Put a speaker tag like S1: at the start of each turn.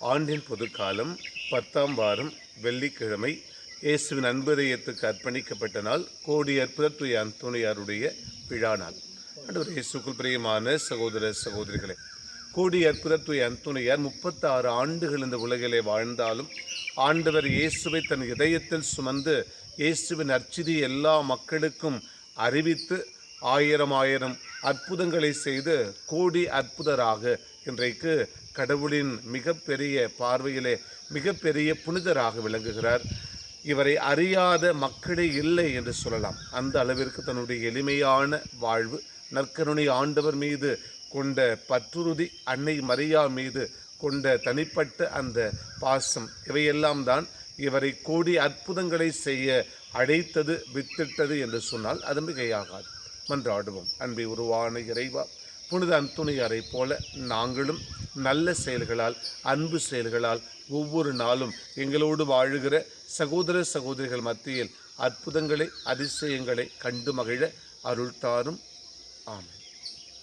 S1: ஆண்டின் பொதுக்காலம் பத்தாம் வாரம் வெள்ளிக்கிழமை. இயேசுவின் அன்புதயத்துக்கு அர்ப்பணிக்கப்பட்ட நாள் கோடி அற்புதத்துய அந்தோணியாருடைய விழா நாள். ஆண்டவர் இயேசுக்குள் பிரியமான சகோதர சகோதரிகளே கோடி அற்புதத்துய அந்தோணியார் முப்பத்தாறு ஆண்டுகள் இந்த உலகிலே வாழ்ந்தாலும் ஆண்டவர் இயேசுவை தன் இதயத்தில் சுமந்து இயேசுவின் அர்ச்சிதி எல்லா மக்களுக்கும் அறிவித்து ஆயிரம் ஆயிரம் அற்புதங்களை செய்து கோடி அற்புதராக. இன்றைக்கு கடவுளின் மிகப்பெரிய பார்வையிலே மிகப்பெரிய புனிதராக விளங்குகிறார். இவரை அறியாத மக்களே இல்லை என்று சொல்லலாம். அந்த அளவிற்கு தன்னுடைய எளிமையான வாழ்வு நற்கருணை ஆண்டவர் மீது கொண்ட பற்றுறுதி அன்னை மரியா மீது கொண்ட தனிப்பட்ட அந்த பாசம் இவையெல்லாம் தான் இவரை கோடி அற்புதங்களை செய்ய அழைத்தது வித்திட்டது என்று சொன்னால் அது மிகையாகாது. மன்றாடுவோம். அன்பை உருவான இறைவா புனித அந்துணையாரை போல நாங்களும் நல்ல செயல்களால் அன்பு செயல்களால் ஒவ்வொரு நாளும் எங்களோடு வாழுகிற சகோதர சகோதரிகள் மத்தியில் அற்புதங்களை அதிசயங்களை கண்டு மகிழ அருள்தாரும். தாரும்